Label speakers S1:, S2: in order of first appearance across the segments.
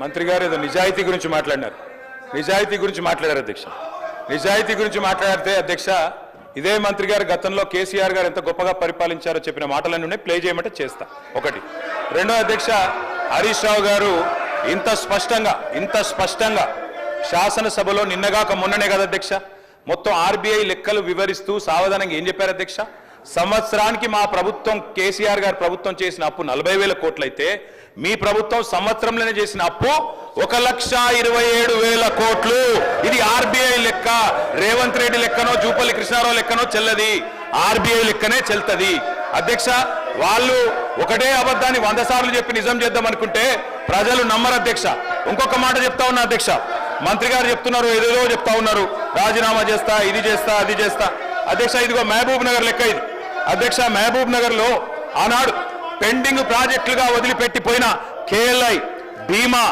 S1: మంత్రి గారు ఏదో నిజాయితీ గురించి మాట్లాడినారు. నిజాయితీ గురించి మాట్లాడారు అధ్యక్ష. నిజాయితీ గురించి మాట్లాడితే అధ్యక్ష ఇదే మంత్రి గారు గతంలో కేసీఆర్ గారు ఎంత గొప్పగా పరిపాలించారో చెప్పిన మాటలన్నీ ప్లే చేయమంటే చేస్తా. ఒకటి. రెండో అధ్యక్ష హరీష్ రావు గారు ఇంత స్పష్టంగా ఇంత స్పష్టంగా శాసనసభలో నిన్నగాక మొన్ననే కదా అధ్యక్ష మొత్తం ఆర్బీఐ లెక్కలు వివరిస్తూ సావధానంగా ఏం చెప్పారు అధ్యక్ష? సంవత్సరానికి మా ప్రభుత్వం కేసీఆర్ గారు ప్రభుత్వం చేసిన అప్పు నలభై వేల కోట్లయితే మీ ప్రభుత్వం సంవత్సరంలోనే చేసిన అప్పు ఒక లక్ష ఇరవై ఏడు వేల కోట్లు. ఇది ఆర్బీఐ లెక్క. రేవంత్ రెడ్డి లెక్కనో జూపల్లి కృష్ణారావు లెక్కనో చెల్లది. ఆర్బీఐ లెక్కనే చెల్తది. అధ్యక్ష వాళ్ళు ఒకటే అబద్ధాన్ని వంద సార్లు చెప్పి నిజం చేద్దాం అనుకుంటే ప్రజలు నమ్మరు అధ్యక్ష. ఇంకొక మాట చెప్తా ఉన్నా అధ్యక్ష. మంత్రి గారు చెప్తున్నారు ఏదేదో చెప్తా ఉన్నారు. రాజీనామా చేస్తా ఇది చేస్తా అది చేస్తా. అధ్యక్ష ఇదిగో మహబూబ్ నగర్ లెక్క ఇది. అధ్యక్ష మహబూబ్ నగర్లో ఆనాడు పెండింగ్ ప్రాజెక్టులుగా వదిలిపెట్టిపోయిన కేఎల్ఐ భీమా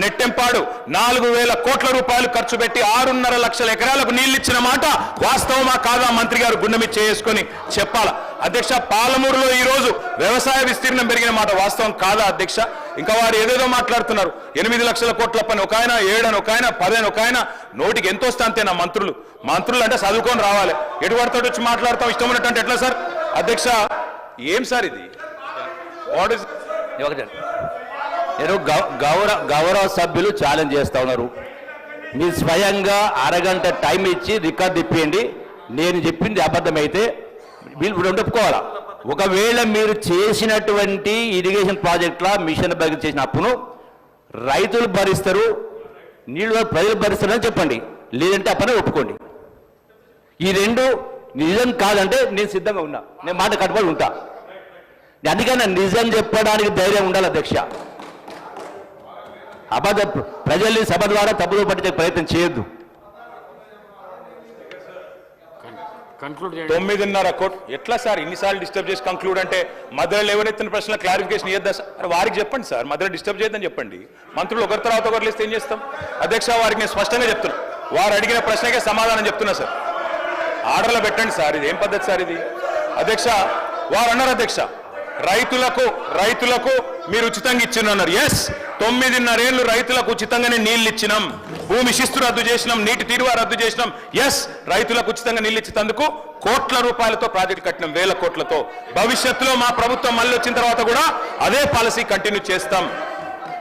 S1: నెట్టెంపాడు నాలుగు వేల కోట్ల రూపాయలు ఖర్చు పెట్టి ఆరున్నర లక్షల ఎకరాలకు నీళ్ళిచ్చిన ఇచ్చిన మాట వాస్తవమా కాదా మంత్రి గారు గుండెమి చేసుకొని చెప్పాల? అధ్యక్ష పాలమూరులో ఈ రోజు వ్యవసాయ విస్తీర్ణం పెరిగిన మాట వాస్తవం కాదా అధ్యక్ష? ఇంకా వారు ఏదేదో మాట్లాడుతున్నారు. ఎనిమిది లక్షల కోట్ల పని ఒక ఆయన ఏడని ఒక ఆయన పదని ఒక ఆయన నోటికి ఎంత వస్తే అంతేనా మంత్రులు? మంత్రులు అంటే చదువుకొని రావాలి. ఎటువంటితో వచ్చి మాట్లాడతాం ఇష్టం ఉన్నట్టు ఎట్లా సార్? అధ్యక్ష ఏం సార్ ఇది? వాట్ ఇస్
S2: నేను గౌ- గౌరవ గౌరవ సభ్యులు ఛాలెంజ్ చేస్తా ఉన్నారు. మీరు స్వయంగా అరగంట టైం ఇచ్చి రికార్డు ఇప్పియండి నేను చెప్పింది అబద్ధమైతే వీళ్ళు ఇప్పుడు ఒప్పుకోవాలా? ఒకవేళ మీరు చేసినటువంటి ఇరిగేషన్ ప్రాజెక్టుల మిషన్ బయట చేసిన అప్పును రైతులు భరిస్తారు నీళ్ళు ప్రజలు భరిస్తారని చెప్పండి. లేదంటే అప్పనే ఒప్పుకోండి. ఈ రెండు నిజం కాదంటే నేను సిద్ధంగా ఉన్నా. నేను మాట కట్టుబడి ఉంటా. అందుకని నిజం చెప్పడానికి ధైర్యం ఉండాలి అధ్యక్ష. అబద్ధ ప్రజల్ని సభ ద్వారా తప్పుదో పట్టించే ప్రయత్నం చేయొద్దు.
S1: తొమ్మిదిన్నర కోట్ ఎట్లా సార్ ఇన్నిసార్లు డిస్టర్బ్ చేసి కంక్లూడ్ అంటే మధ్యలో లేవనెత్తిన ప్రశ్న క్లారిఫికేషన్ ఇద్దా సార్? వారికి చెప్పండి సార్ మధ్యలో డిస్టర్బ్ చేయొద్దని చెప్పండి. మంత్రులు ఒకరి తర్వాత ఒకరు లేస్తే ఏం చేస్తాం? అధ్యక్ష వారికి నేను స్పష్టంగా చెప్తున్నా. వారు అడిగిన ప్రశ్నకే సమాధానం చెప్తున్నా సార్. ఆర్డర్లు పెట్టండి సార్ ఇది. ఏం పద్ధతి సార్ ఇది? అధ్యక్ష వారు అన్నారు అధ్యక్ష. రైతులకు రైతులకు మీరు ఉచితంగా ఇచ్చినన్నారు. ఎస్ తొమ్మిదిన్నరేళ్ళు రైతులకు ఉచితంగానే నీళ్ళు ఇచ్చినాం. భూమి శిస్తు రద్దు చేసినాం నీటి తీరువా రద్దు చేసినాం. ఎస్ రైతులకు ఉచితంగా నీళ్ళు ఇచ్చినందుకు కోట్ల రూపాయలతో ప్రాజెక్ట్ కట్టినాం వేల కోట్లతో. భవిష్యత్తులో మా ప్రభుత్వం మళ్ళీ వచ్చిన తర్వాత కూడా అదే పాలసీ కంటిన్యూ చేస్తాం.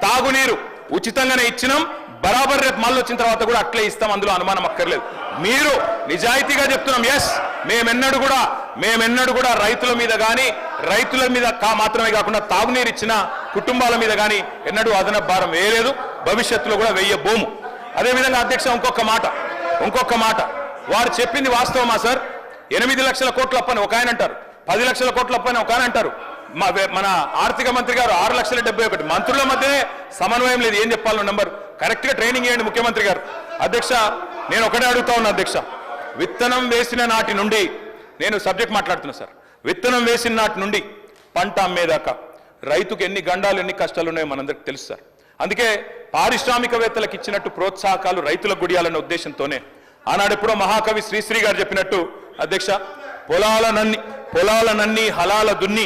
S1: తాగునీరు ఉచితంగానే ఇచ్చినాం. బరాబర్ రేపు మళ్ళీ వచ్చిన తర్వాత కూడా అట్లే ఇస్తాం. అందులో అనుమానం అక్కర్లేదు. మీరు నిజాయితీగా చెప్తున్నాం ఎస్ మేమెన్నడు కూడా మేమెన్నడు కూడా రైతుల మీద కానీ రైతుల మీద కా మాత్రమే కాకుండా తాగునీరు ఇచ్చిన కుటుంబాల మీద కానీ ఎన్నడూ అదన భారం వేయలేదు. భవిష్యత్తులో కూడా వెయ్యబోము అదేవిధంగా అధ్యక్ష ఇంకొక మాట ఇంకొక మాట. వారు చెప్పింది వాస్తవమా సార్? ఎనిమిది లక్షల కోట్ల అప్పని ఒక ఆయన అంటారు. పది లక్షల కోట్ల అప్పని ఒక ఆయన అంటారు. మా మన ఆర్థిక మంత్రి గారు ఆరు లక్షల డెబ్బై ఒకటి. మంత్రుల మధ్యనే సమన్వయం లేదు. ఏం చెప్పాలో నెంబర్. కరెక్ట్గా ట్రైనింగ్ ఇవ్వండి ముఖ్యమంత్రి గారు. అధ్యక్ష నేను ఒకటే అడుగుతా ఉన్నా అధ్యక్ష. విత్తనం వేసిన నాటి నుండి నేను సబ్జెక్ట్ మాట్లాడుతున్నా సార్. విత్తనం వేసిన నాటి నుండి పంట అమ్మేదాకా రైతుకు ఎన్ని గండాలు ఎన్ని కష్టాలు ఉన్నాయో మనందరికి తెలుసు సార్. అందుకే పారిశ్రామికవేత్తలకు ఇచ్చినట్టు ప్రోత్సాహకాలు రైతులకు గుడియాలనే ఉద్దేశంతోనే ఆనాడెప్పుడో మహాకవి శ్రీశ్రీ గారు చెప్పినట్టు అధ్యక్ష పొలాలనన్ని పొలాలనన్ని హలాల దున్ని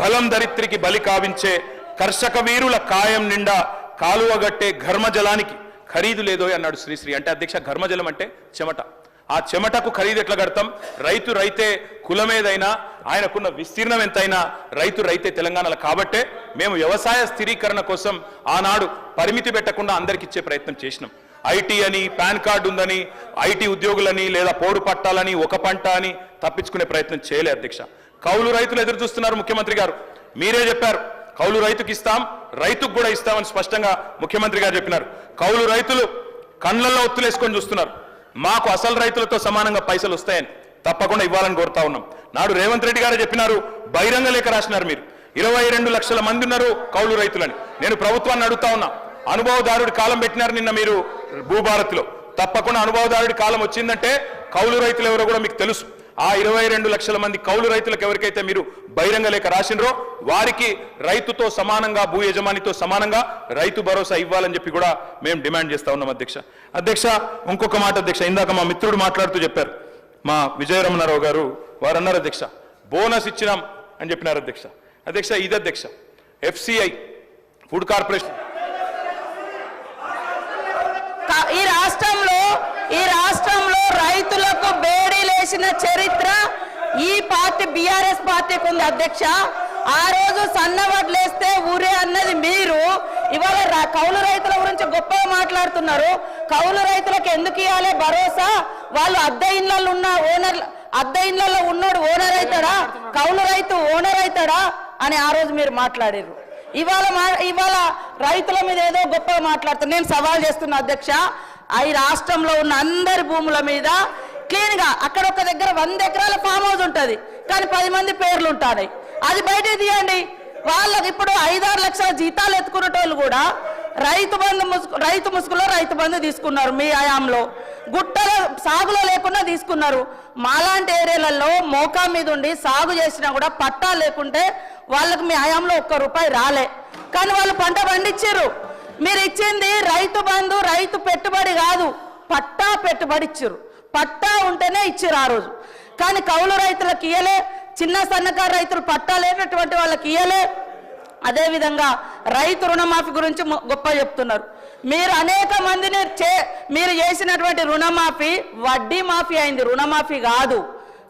S1: బలం దరిత్రికి బలి కావించే కర్షక వీరుల కాయం నిండా కాలువగట్టే ఘర్మజలానికి ఖరీదు లేదో అన్నాడు శ్రీశ్రీ. అంటే అధ్యక్ష ఘర్మజలం అంటే చెమట. ఆ చెమటకు ఖరీదు ఎట్లా కడతాం? రైతు రైతే కులమేదైనా ఆయనకున్న విస్తీర్ణం ఎంతైనా రైతు రైతే తెలంగాణలో కాబట్టే మేము వ్యవసాయ స్థిరీకరణ కోసం ఆనాడు పరిమితి పెట్టకుండా అందరికి ఇచ్చే ప్రయత్నం చేసినాం. ఐటీ అని పాన్ కార్డు ఉందని ఐటీ ఉద్యోగులని లేదా పోడు పట్టాలని ఒక పంట అని తప్పించుకునే ప్రయత్నం చేయలే అధ్యక్ష. కౌలు రైతులు ఎదురు చూస్తున్నారు ముఖ్యమంత్రి గారు. మీరే చెప్పారు కౌలు రైతుకి ఇస్తాం రైతుకు కూడా ఇస్తామని స్పష్టంగా ముఖ్యమంత్రి గారు చెప్పినారు. కౌలు రైతులు కళ్ళల్లో ఒత్తులేసుకొని చూస్తున్నారు. మాకు అసలు రైతులతో సమానంగా పైసలు వస్తాయని తప్పకుండా ఇవ్వాలని కోరుతా ఉన్నాం. నాడు రేవంత్ రెడ్డి గారు చెప్పినారు బహిరంగ లేఖ రాసినారు మీరు. ఇరవై రెండు లక్షల మంది ఉన్నారు కౌలు రైతులని. నేను ప్రభుత్వాన్ని అడుగుతా ఉన్నా అనుభవదారుడి కాలం పెట్టినారు నిన్న మీరు భూభారత్లో. తప్పకుండా అనుభవదారుడి కాలం వచ్చిందంటే కౌలు రైతులు ఎవరో కూడా మీకు తెలుసు. ఆ ఇరవై రెండు లక్షల మంది కౌలు రైతులకు ఎవరికైతే మీరు బహిరంగ లేఖ రాసినరో వారికి రైతుతో సమానంగా భూ యజమానితో సమానంగా రైతు భరోసా ఇవ్వాలని చెప్పి కూడా మేము డిమాండ్ చేస్తా ఉన్నాం అధ్యక్ష. అధ్యక్ష ఇంకొక మాట అధ్యక్ష ఇందాక మా మిత్రుడు మాట్లాడుతూ చెప్పారు. మా విజయరమణారావు గారు వారు అన్నారు అధ్యక్ష. బోనస్ ఇచ్చినాం అని చెప్పినారు అధ్యక్ష. అధ్యక్ష ఇది అధ్యక్ష. FCI food corporation.
S3: ఈ రాష్ట్రంలో ఈ రాష్ట్రంలో రైతులకు బే చేసిన చరిత్ర ఈ పార్టీ బీఆర్ఎస్ పార్టీకి ఉంది అధ్యక్ష. ఆ రోజు సన్నవడ్లేస్తే ఊరే అన్నది మీరు. ఇవాళ కౌలు రైతుల గురించి గొప్పగా మాట్లాడుతున్నారు. కౌలు రైతులకు ఎందుకు ఇవ్వాలి భరోసా? వాళ్ళు అద్దె ఇళ్ళల్లో ఉన్న ఓనర్ అద్దె ఇళ్ళల్లో ఉన్నాడు ఓనర్ అవుతాడా కౌలు రైతు ఓనర్ అవుతాడా అని ఆ రోజు మీరు మాట్లాడారు ఇవాళ మా ఇవాళ రైతుల మీద ఏదో గొప్పగా మాట్లాడుతున్నారు. నేను సవాల్ చేస్తున్నా అధ్యక్ష. ఈ రాష్ట్రంలో ఉన్న అందరి భూముల మీద క్లీన్గా అక్కడ ఒక దగ్గర వంద ఎకరాల ఫామ్ హౌస్ ఉంటుంది. కానీ పది మంది పేర్లు ఉంటాయి అది బయట తీయండి. వాళ్ళకి ఇప్పుడు ఐదారు లక్షల జీతాలు ఎత్తుకునేటోళ్ళు కూడా రైతు బంధు ముసుగు రైతు ముసుగులో రైతు బంధు తీసుకున్నారు మీ ఆయాంలో. గుట్టల సాగులో లేకుండా తీసుకున్నారు. మాలాంటి ఏరియాలలో మోకా మీద ఉండి సాగు చేసినా కూడా పట్టా లేకుంటే వాళ్ళకి మీ ఆయాంలో ఒక్క రూపాయి రాలే. కానీ వాళ్ళు పంట పండించారు మీరు ఇచ్చింది రైతు బంధు రైతు పెట్టుబడి కాదు పట్టా పెట్టుబడి ఇచ్చారు పట్టా ఉంటేనే ఇచ్చారు ఆ రోజు. కానీ కౌలు రైతులకు ఇయ్యలే చిన్న సన్నకారు రైతులు పట్టా లేనటువంటి వాళ్ళకి ఇయ్యలే. అదేవిధంగా రైతు రుణమాఫీ గురించి గొప్ప చెప్తున్నారు. మీరు అనేక మందిని చే మీరు చేసినటువంటి రుణమాఫీ వడ్డీ మాఫీ అయింది. రుణమాఫీ కాదు.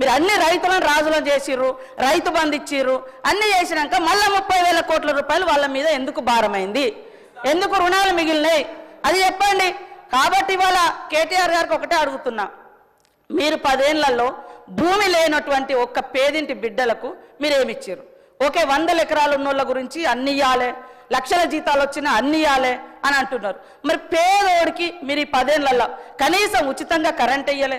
S3: మీరు అన్ని రైతులను రాజులను చేసిర్రు రైతు బంధు ఇచ్చిర్రు అన్ని చేసినాక మళ్ళీ ముప్పై వేల కోట్ల రూపాయలు వాళ్ళ మీద ఎందుకు భారమైంది? ఎందుకు రుణాలు మిగిలినాయి? అది చెప్పండి. కాబట్టి ఇవాళ కేటీఆర్ గారికి ఒకటే అడుగుతున్నా. మీరు పదేళ్ళలో భూమి లేనటువంటి ఒక్క పేదింటి బిడ్డలకు మీరేమిచ్చారు ఓకే వందల ఎకరాలు ఉన్నోళ్ళ గురించి అన్ని ఇవ్వాలి లక్షల జీతాలు వచ్చినా అన్ని ఇవ్వాలి అని అంటున్నారు. మరి పేదోడికి మీరు ఈ పదేళ్ళలో కనీసం ఉచితంగా కరెంట్ ఇయ్యలే